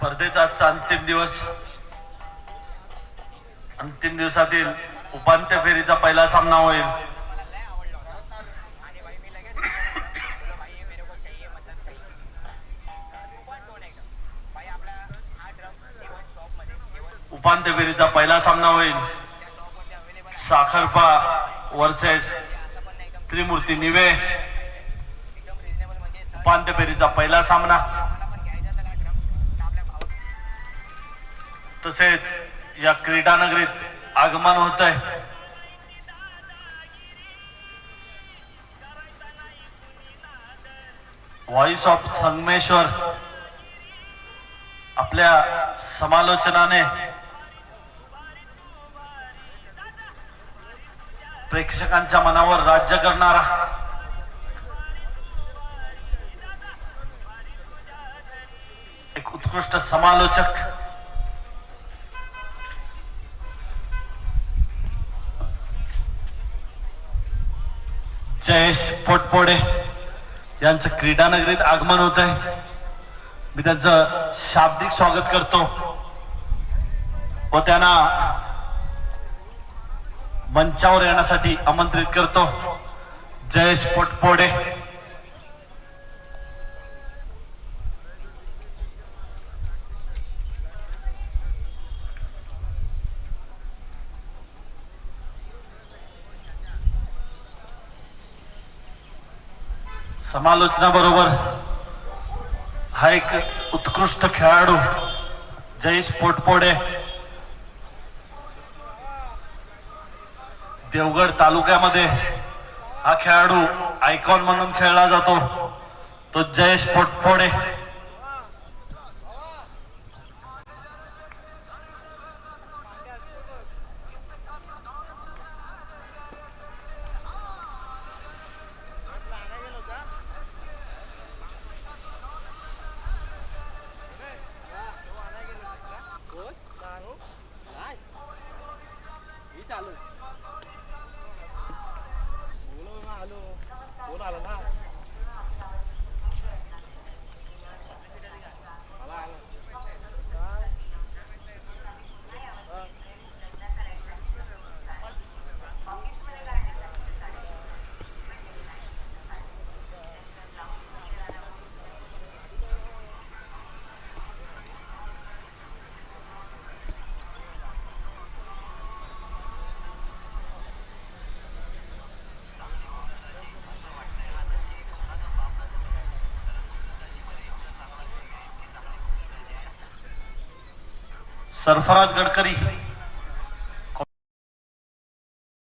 स्पर्धेचा आजचा अंतिम दिवस. अंतिम दिवसातील उपांत्य फेरीचा पहिला सामना होईल. उपांत्य फेरीचा पहिला सामना होईल. साखरफा वर्सेस त्रिमूर्ती निवे. उपांत्य फेरीचा पहिला सामना. तसेच या क्रीडा नगरीत आगमन होत आहे व्हॉइस ऑफ संगमेश्वर आपल्या समालोचनाने प्रेक्षकांच्या मनावर राज्य करणारा एक उत्कृष्ट समालोचक जयेश पोटपोडे यांचं क्रीडा नगरीत आगमन होत आहे मी त्यांचं शाब्दिक स्वागत करतो. व त्यांना मंचावर येण्यासाठी आमंत्रित करतो. जयेश पोटपोडे. समालोचनाबरोबर हा एक उत्कृष्ट खेळाडू जयेश पोटपोडे देवगड तालुक्यामध्ये हा खेळाडू आयकॉन म्हणून खेळला जातो. तो जयेश पोटपोडे. 下路。五路嘛路，五大路嘛。सरफराज गडकरी.